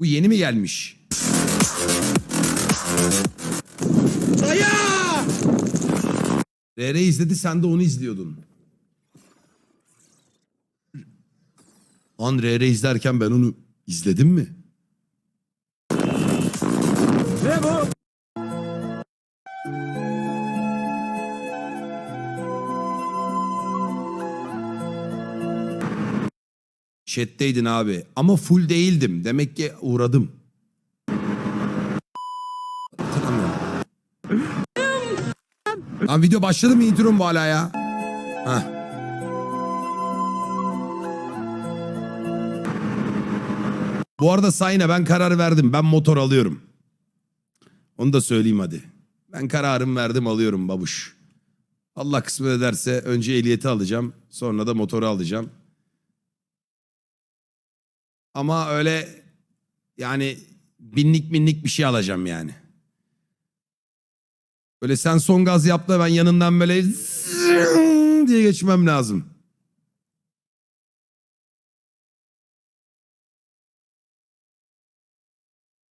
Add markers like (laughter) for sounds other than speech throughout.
Bu yeni mi gelmiş? RR izledi sen de onu izliyordun. An RR izlerken ben onu izledim mi? Ne bu? Chat'teydin abi. Ama full değildim. Demek ki uğradım. Lan video başladı mı intro mu hala ya? Heh. Bu arada Sayın'a ben karar verdim. Ben motor alıyorum. Onu da söyleyeyim hadi. Ben kararımı verdim alıyorum babuş. Allah kısmet ederse önce ehliyeti alacağım. Sonra da motoru alacağım. Ama öyle yani binlik binlik bir şey alacağım yani. Böyle sen son gaz yap da ben yanından böyle diye geçmem lazım.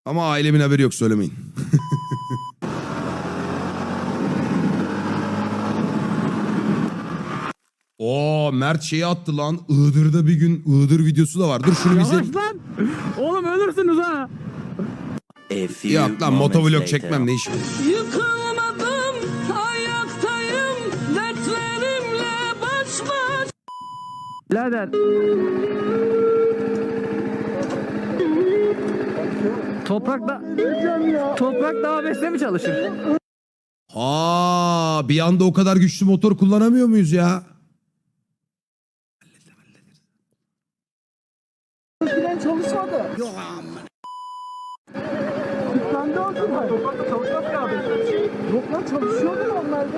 Ama ailemin haberi yok söylemeyin. (laughs) Oo Mert şeyi attı lan. Iğdır'da bir gün Iğdır videosu da var. Dur şunu bize... Yavaş lan. Oğlum ölürsünüz ha. Yok lan motovlog çekmem ne işim. Yıkılmadım, ayaktayım, dertlerimle baş başa. Birader. Toprakla Toprak daha besle mi çalışır? Ha, bir anda o kadar güçlü motor kullanamıyor muyuz ya? Yüklendi aldılar. Toprakta çalışmaz ki abi. Yok lan çalışıyordu normalde.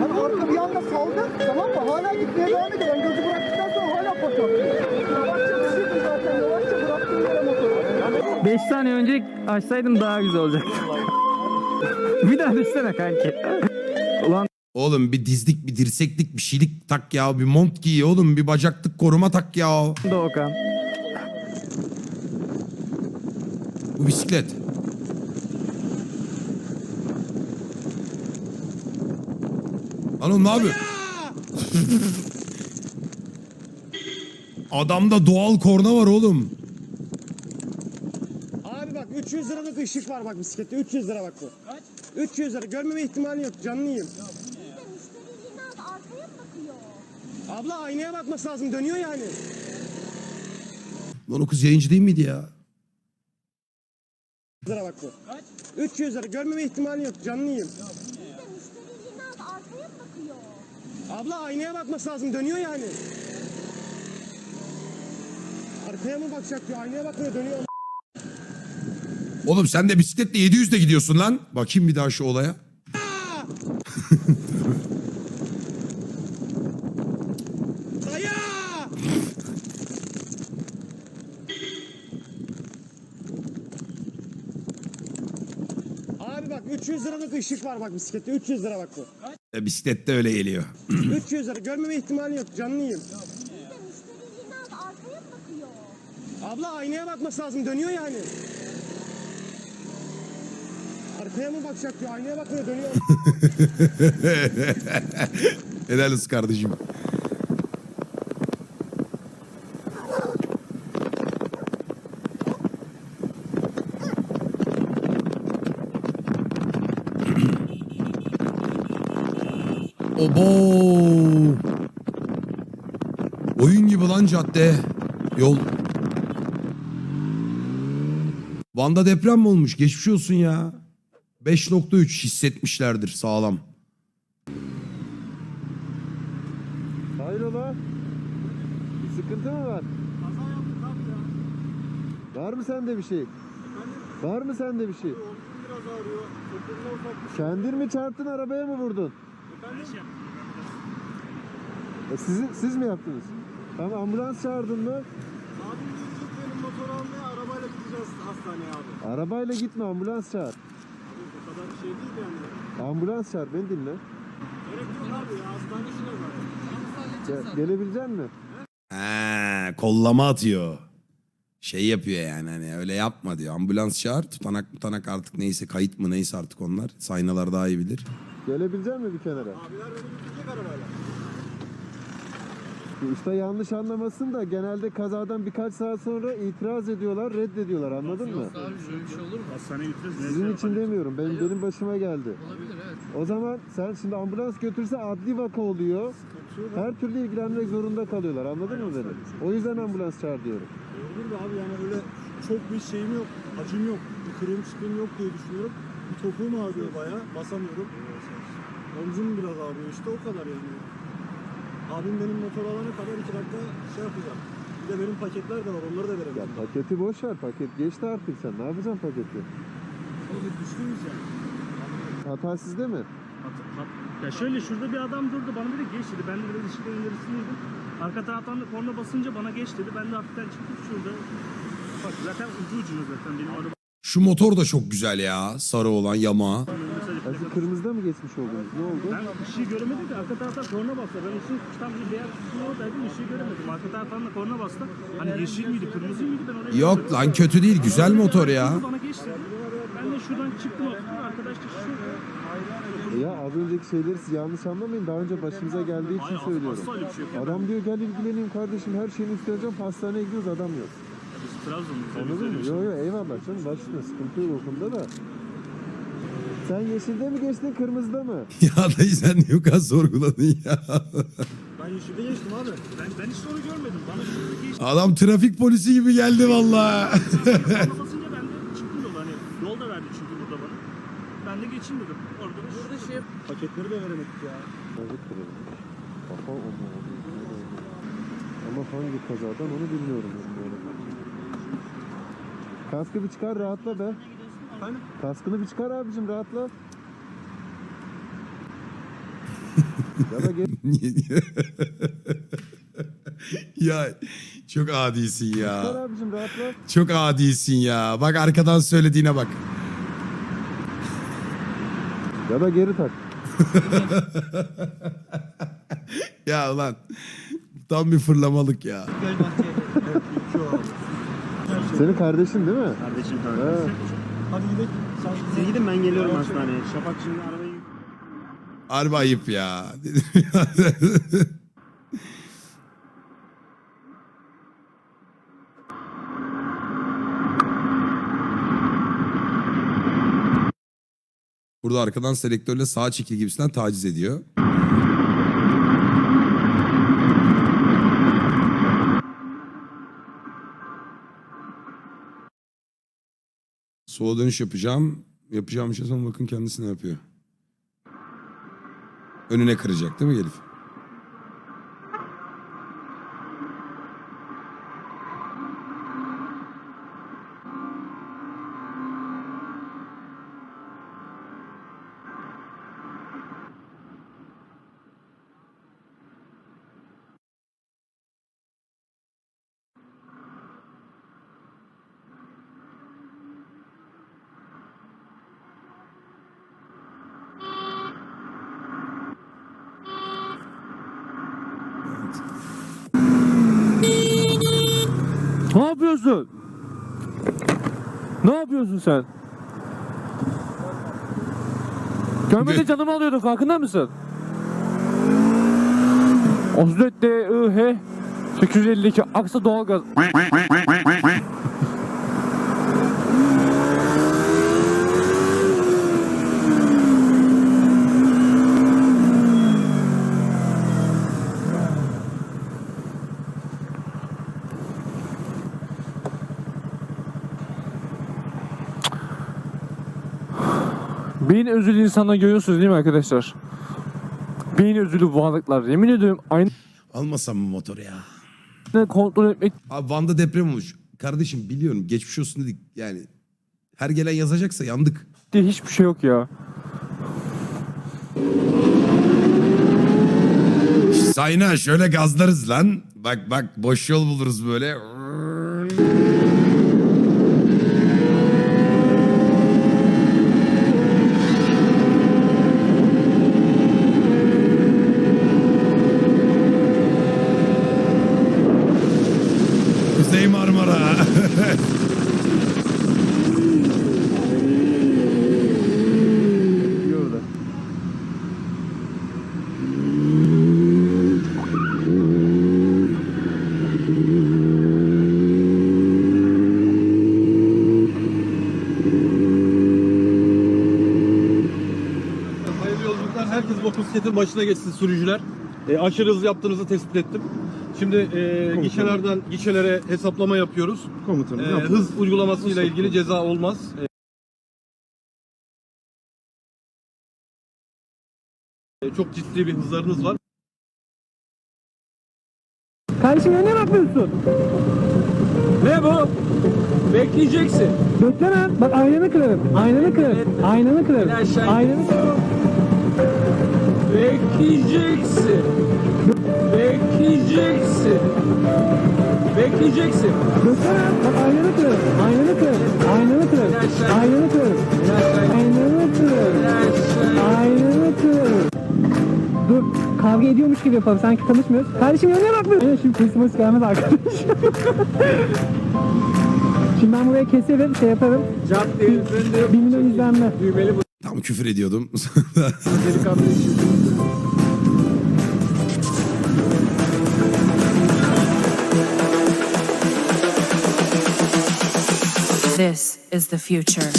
Hani arka bir anda saldı. Tamam mı? Hala gitmeye devam ediyor. Ben gözü bıraktıktan sonra hala patlattı. Yavaşça düşürdüm zaten. Yavaşça bıraktım yere motoru. 5 saniye önce açsaydım daha güzel olacaktı. (laughs) bir daha düşsene kanki. Ulan Oğlum bir dizlik, bir dirseklik, bir şeylik tak ya. Bir mont giy oğlum. Bir bacaklık koruma tak ya. Doğukan. Bu bisiklet. Lan oğlum ne yapıyor? Adamda doğal korna var oğlum. Abi bak 300 liralık ışık var bak bisiklette 300 lira bak bu. Kaç? 300 lira görmeme ihtimali yok canlı yiyeyim. Abla aynaya bakması lazım dönüyor yani. Lan o kız yayıncı değil miydi ya? 300 lira bak bu. Kaç? 300 lira görmeme ihtimali yok canlı yiyeyim. Abla aynaya bakması lazım dönüyor yani. Arkaya mı bakacak diyor aynaya bakmıyor dönüyor. Oğlum sen de bisikletle 700 de gidiyorsun lan. Bakayım bir daha şu olaya. (laughs) Daya! Abi bak 300 liralık ışık var bak bisiklette 300 lira bak bu. E, bisiklette öyle geliyor. (clears throat) 300 lira görmeme ihtimali yok canlı yiyeyim. Abla aynaya bakması lazım dönüyor yani. Arkaya mı bakacak diyor aynaya bakmıyor dönüyor. (laughs) Helal olsun kardeşim. Obo. Oyun gibi lan cadde. Yol. Van'da deprem mi olmuş? Geçmiş olsun ya. 5.3 hissetmişlerdir sağlam. Hayrola? Bir sıkıntı mı var? Var mı sende bir şey? Var mı sende bir şey? Biraz ağrıyor. Bir Kendin mi çarptın arabaya mı vurdun? Efendim? E siz, siz mi yaptınız? Tamam ambulans çağırdın mı? Abim gidecek benim motor almaya arabayla gideceğiz hastaneye abi. Arabayla gitme ambulans çağır. Abi o kadar bir şey değil yani. Ambulans çağır beni dinle. Gerek yok abi ya hastane işine zaten. Gel, gelebilecek misin? He, kollama atıyor. Şey yapıyor yani hani öyle yapma diyor. Ambulans çağır tutanak tutanak artık neyse kayıt mı neyse artık onlar. Saynalar daha iyi bilir. Gelebilecek mi bir kenara? Usta yanlış anlamasın da genelde kazadan birkaç saat sonra itiraz ediyorlar, reddediyorlar anladın mı? Sizin için demiyorum. Benim benim başıma geldi. O zaman sen şimdi ambulans götürse adli vaka oluyor. Her türlü ilgilenmek zorunda kalıyorlar. Anladın mı beni? O yüzden ambulans çağır diyorum. Olur da abi yani öyle çok bir şeyim yok, acım yok, bir kırığım çıkığım yok diye düşünüyorum. Bir topuğum ağrıyor bayağı, basamıyorum. Omzum biraz ağrıyor işte o kadar yani. Abim benim motor alana kadar iki dakika şey yapacak. Bir de benim paketler de var, onları da Ya paketi boş ver. Paket geçti artık sen. Ne yapacaksın paketi? Oğlum düştünüz ya. Hata sizde mi? Hat- hat- Ya şöyle şurada bir adam durdu bana dedi geç dedi. Ben de biraz ışık önerisindeydim. Arka taraftan da korna basınca bana geç dedi. Ben de hafiften çıkıp şurada. Bak zaten ucu ucuna zaten benim araba. Şu motor da çok güzel ya. Sarı olan yama. Ya siz kırmızıda mı geçmiş oldunuz? Ne oldu? Ben ışığı göremedim ki arka taraftan korna bastı. Ben ışığı tam bir beyaz ışığın oradaydım ışığı göremedim. Arka taraftan da korna bastı. Hani yeşil miydi kırmızı mıydı ben oraya Yok lan kötü değil güzel motor ya. Bana geç dedi. Ben de şuradan çıktım oturdum. Arkadaş da şu. E Ya az önceki şeyleri siz yanlış anlamayın. Daha önce başımıza geldiği için Hayır söylüyorum. asla öyle bir şey yok. Adam diyor gel ilgileneyim kardeşim her şeyini üstleneceğim. Hastaneye gidiyoruz adam yok. Biz Trabzon'dayız. Anladın mı? Yok yok eyvallah canım başlıyor. Sıkıntı yok o konuda da. Sen yeşilde mi geçtin kırmızıda mı? (laughs) Ya dayı sen niye o kadar sorguladın ya? Ben yeşilde geçtim abi. Ben, ben hiç soru görmedim. Bana şurada geçti. Adam trafik polisi gibi geldi valla. Korna basınca ben de çıktım yola. Hani yol da verdi çünkü burada bana. Ben de geçeyim dedim. Orada da şurada şey Paketleri de veremedik ya. Evet kırıldı. Kafa oldu. Ama hangi kazadan onu bilmiyorum. bilmiyorum. Kaskı bir çıkar rahatla be. Efendim? Kaskını bir çıkar abicim rahatla. (laughs) ya da gel. (laughs) Ya çok adisin Çıkar ya. abicim rahatla. Çok adisin ya. Bak arkadan söylediğine bak. Ya da geri tak. (laughs) Ya ulan tam bir fırlamalık ya. Senin kardeşin değil mi? Kardeşim He. Hadi gidelim. Sen Siz gidin ben geliyorum hastaneye. Şafak şimdi arabayı Harbi ayıp ya. (laughs) Burada arkadan selektörle sağa çekil gibisinden taciz ediyor. Sola dönüş yapacağım. Yapacağım şey sonra bakın kendisi ne yapıyor. Önüne kıracak değil mi Elif? Ne yapıyorsun? Ne yapıyorsun sen? Görmede canımı alıyordun farkında mısın? Oslet DIH 852 Aksa doğalgaz. Beyin özürlü insanlar görüyorsunuz değil mi arkadaşlar? Beyin özürlü varlıklar. Yemin ediyorum aynı Almasam mı motoru ya? kontrol etmek Abi Van'da deprem olmuş. Kardeşim biliyorum geçmiş olsun dedik. Yani her gelen yazacaksa yandık. diye hiçbir şey yok ya. Sayna şöyle gazlarız lan. Bak bak boş yol buluruz böyle. herkes motosikletin başına geçsin sürücüler. E, aşırı hız yaptığınızı tespit ettim. Şimdi e, gişelerden gişelere hesaplama yapıyoruz. Komutanım. E, hız uygulamasıyla ilgili ceza olmaz. E, çok ciddi bir hızlarınız var. Kardeşim ya ne yapıyorsun? Ne bu? Bekleyeceksin. Götürme. Bak aynanı kırarım. Aynanı kırarım. Aynanı kırarım. Aynanı kırarım. Bekleyeceksin. Bekleyeceksin. Bekleyeceksin. Götürme. Bak aynanı kırarım. Aynanı kırarım. Aynanı aşağı. Aynanı aşağı. Aynanı aşağı. Aynanı kırarım. Dur kavga ediyormuş gibi yapalım sanki tanışmıyoruz. Kardeşim ya ne bakmıyorsun? Aynen şimdi Christmas gelmez arkadaş. (laughs) şimdi ben buraya keserim şey yaparım. Cap denizlerinde 1 milyon izlenme. düğmeli bu Tam küfür ediyordum. delikanlı için. This is the future.